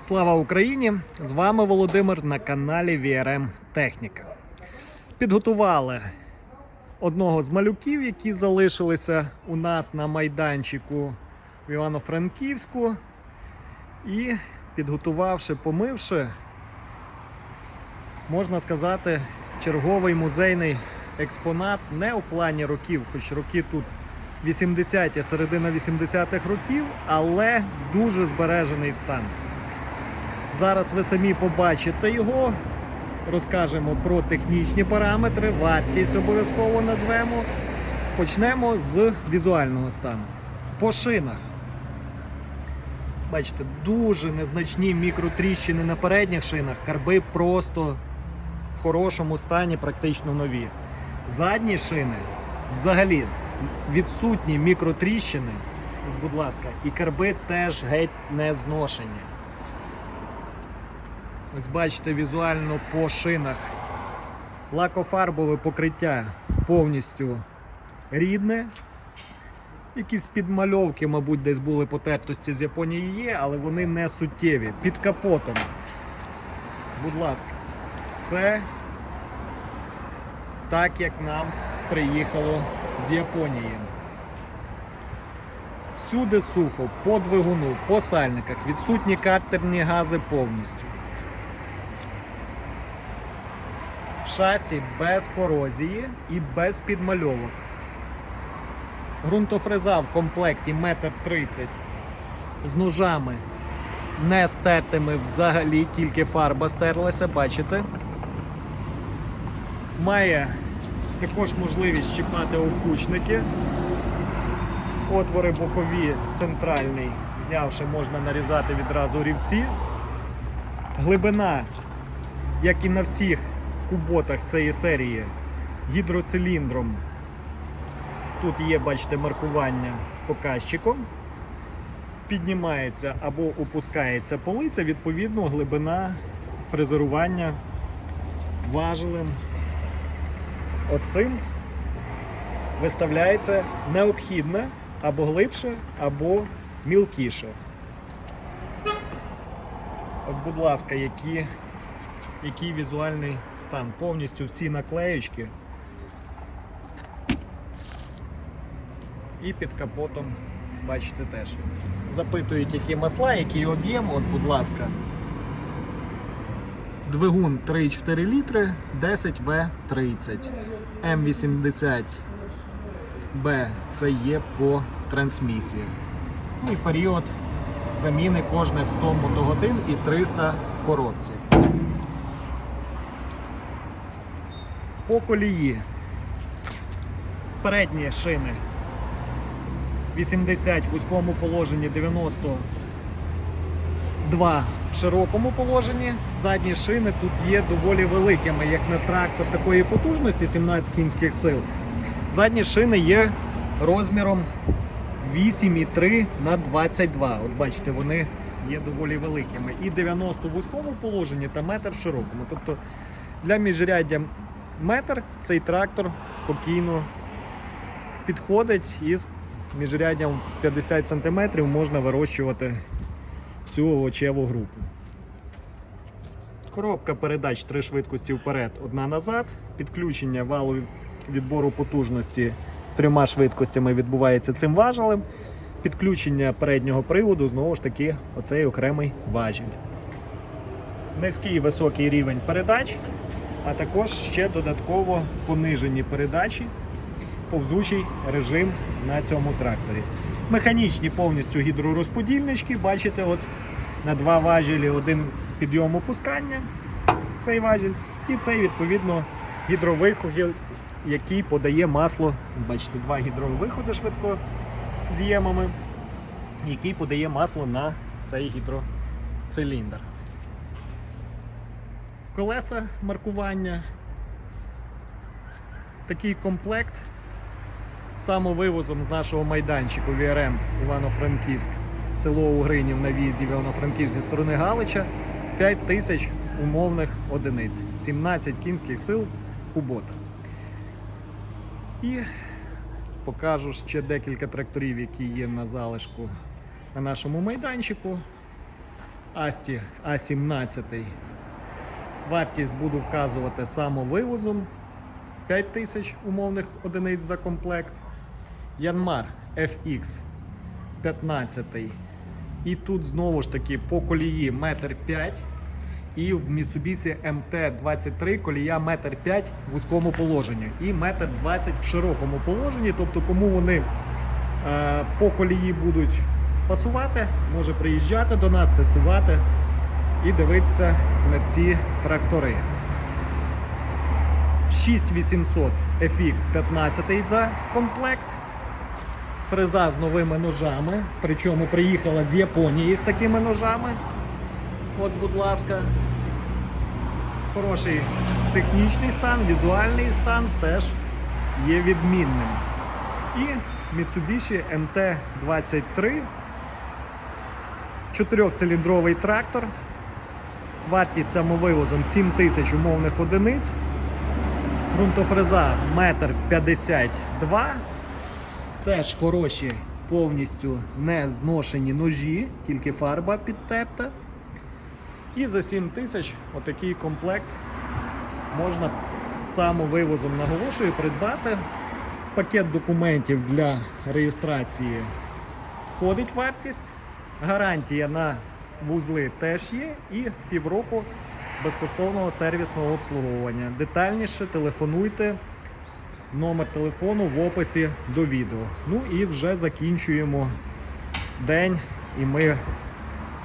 Слава Україні! З вами Володимир на каналі VRM Техніка. Підготували одного з малюків, які залишилися у нас на майданчику в Івано-Франківську. І підготувавши, помивши, можна сказати, черговий музейний експонат не у плані років, хоч роки тут 80-ті, середина 80-х років, але дуже збережений стан. Зараз ви самі побачите його. Розкажемо про технічні параметри, вартість обов'язково назвемо. Почнемо з візуального стану. По шинах. Бачите, дуже незначні мікротріщини на передніх шинах, карби просто в хорошому стані, практично нові. Задні шини взагалі відсутні мікротріщини. Будь ласка, і карби теж геть не зношені. Ось бачите візуально по шинах. Лакофарбове покриття повністю рідне. Якісь підмальовки, мабуть, десь були потертості з Японії є, але вони не суттєві. Під капотом. Будь ласка, все так, як нам приїхало з Японії. Всюди сухо, по двигуну, по сальниках, відсутні картерні гази повністю. Шасі без корозії і без підмальовок. Грунтофреза в комплекті 1,30 м з ножами не стертими взагалі, тільки фарба стерлася, бачите? Має також можливість чіпати окучники. Отвори бокові центральний, знявши, можна нарізати відразу рівці. Глибина, як і на всіх куботах цієї серії, гідроциліндром. Тут є, бачите, маркування з показчиком. Піднімається або опускається полиця, відповідно, глибина фрезерування важелем. Оцим виставляється необхідне або глибше, або мілкіше. От, будь ласка, які, який візуальний стан. Повністю всі наклеєчки. І під капотом, бачите теж. Запитують, які масла, який об'єм. От, будь ласка. Двигун 3,4 літри 10В30. М80Б це є по трансмісіях. Ну і період заміни кожних 100 мотогодин і 300 в коробці. По колії. Передні шини 80 в вузькому положенні 92 в широкому положенні. Задні шини тут є доволі великими, як на трактор такої потужності 17 кінських сил. Задні шини є розміром 8,3 на 22. От бачите, вони є доволі великими. І 90 в вузькому положенні та метр в широкому. Тобто для міжряддя метр цей трактор спокійно підходить і з міжряддям 50 см можна вирощувати всю овочеву групу. Коробка передач три швидкості вперед, одна назад. Підключення валу відбору потужності трьома швидкостями відбувається цим важелем. Підключення переднього приводу знову ж таки оцей окремий важіль. Низький і високий рівень передач, а також ще додатково понижені передачі, повзучий режим на цьому тракторі. Механічні повністю гідророзподільнички, бачите, от на два важелі один підйом опускання, цей важіль, і цей відповідно гідровиход, який подає масло. Бачите, два гідровиходи швидко з ємами, який подає масло на цей гідроциліндр. Колеса маркування. Такий комплект самовивозом з нашого майданчику VRM Івано-Франківськ, село Угринів на в'їзді Івано-Франківськ зі сторони Галича 5 тисяч умовних одиниць, 17 кінських сил кубота. І покажу ще декілька тракторів, які є на залишку на нашому майданчику. Асті А17. Вартість буду вказувати самовивозом 5 тисяч умовних одиниць за комплект. Янмар FX 15. І тут знову ж таки по колії 1,5 м. І в Mitsubishi MT-23 колія 1,5 м в вузькому положенні і 1,20 м в широкому положенні. Тобто, кому вони е, по колії будуть пасувати, може приїжджати до нас, тестувати і дивитися на ці трактори. 6800 FX 15 за комплект. Фреза з новими ножами. Причому приїхала з Японії з такими ножами. От, будь ласка. Хороший технічний стан, візуальний стан теж є відмінним. І Mitsubishi MT-23. Чотирьохциліндровий трактор. Вартість самовивозом 7 тисяч умовних одиниць. Ґрунтофреза 1,52 м. Теж хороші, повністю не зношені ножі, тільки фарба підтерта. І за 7 тисяч отакий комплект можна самовивозом наголошую придбати. Пакет документів для реєстрації входить вартість. Гарантія на вузли теж є і півроку безкоштовного сервісного обслуговування. Детальніше телефонуйте. Номер телефону в описі до відео. Ну і вже закінчуємо день, і ми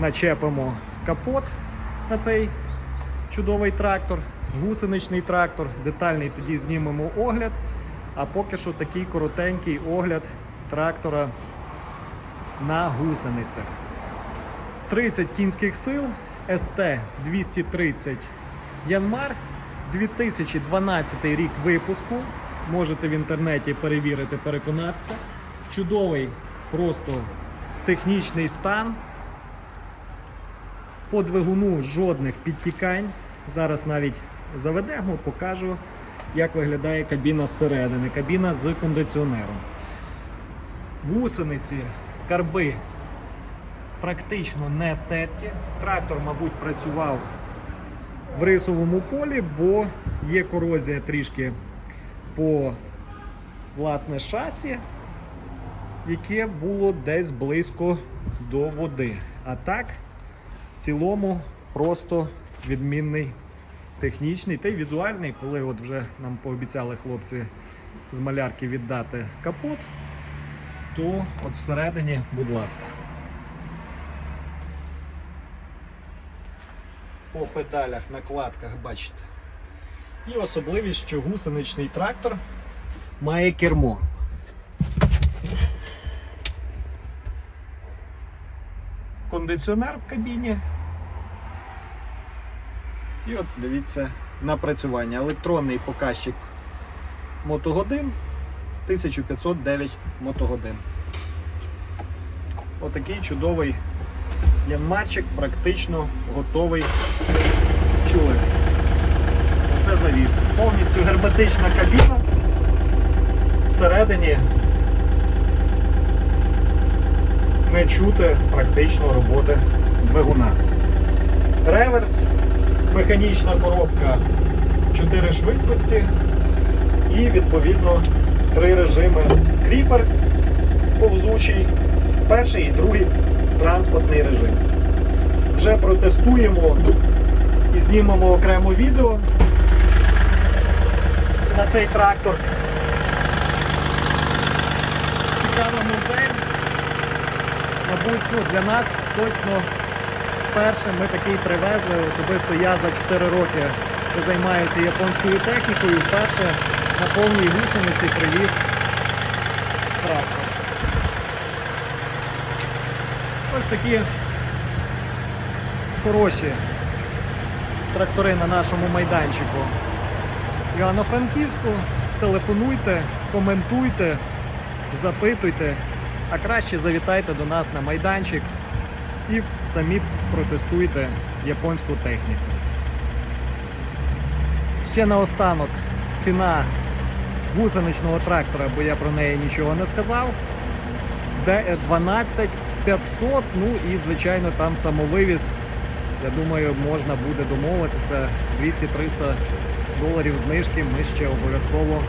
начепимо капот на цей чудовий трактор, гусеничний трактор. Детальний тоді знімемо огляд. А поки що такий коротенький огляд трактора на гусеницях. 30 кінських сил, СТ 230 Янмар, 2012 рік випуску. Можете в інтернеті перевірити, переконатися. Чудовий просто технічний стан. По двигуну жодних підтікань. Зараз навіть заведемо, покажу, як виглядає кабіна зсередини. Кабіна з кондиціонером. Гусениці, карби практично не стерті. Трактор, мабуть, працював в рисовому полі, бо є корозія трішки по власне шасі, яке було десь близько до води. А так, в цілому, просто відмінний технічний та й візуальний, коли от вже нам пообіцяли хлопці з малярки віддати капот, то от всередині, будь ласка. По педалях, накладках бачите. І особливість, що гусеничний трактор має кермо. Кондиціонер в кабіні. І от дивіться напрацювання. Електронний показчик мотогодин 1509 мотогодин. Отакий чудовий янмарчик практично готовий чули. Оце завіс. Повністю герметична кабіна. Всередині не чути практично роботи двигуна. Реверс, механічна коробка 4 швидкості і відповідно три режими. Кріпер повзучий, перший і другий транспортний режим. Вже протестуємо і знімемо окремо відео на цей трактор. Цікава модель. Мабуть, ну, для нас точно перше ми такий привезли. Особисто я за 4 роки, що займаюся японською технікою, вперше на повній гусениці привіз трактор. Ось такі хороші трактори на нашому майданчику. Івано-Франківську. Телефонуйте, коментуйте, запитуйте, а краще завітайте до нас на майданчик і самі протестуйте японську техніку. Ще наостанок ціна гусеничного трактора, бо я про неї нічого не сказав. Де 12 500, ну і звичайно там самовивіз Я думаю, можна буде домовитися 200-300 доларів знижки. Ми ще обов'язково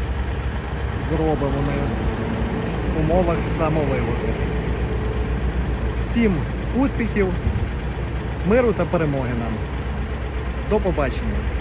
зробимо на умовах самовивозу. Всім успіхів, миру та перемоги нам. До побачення!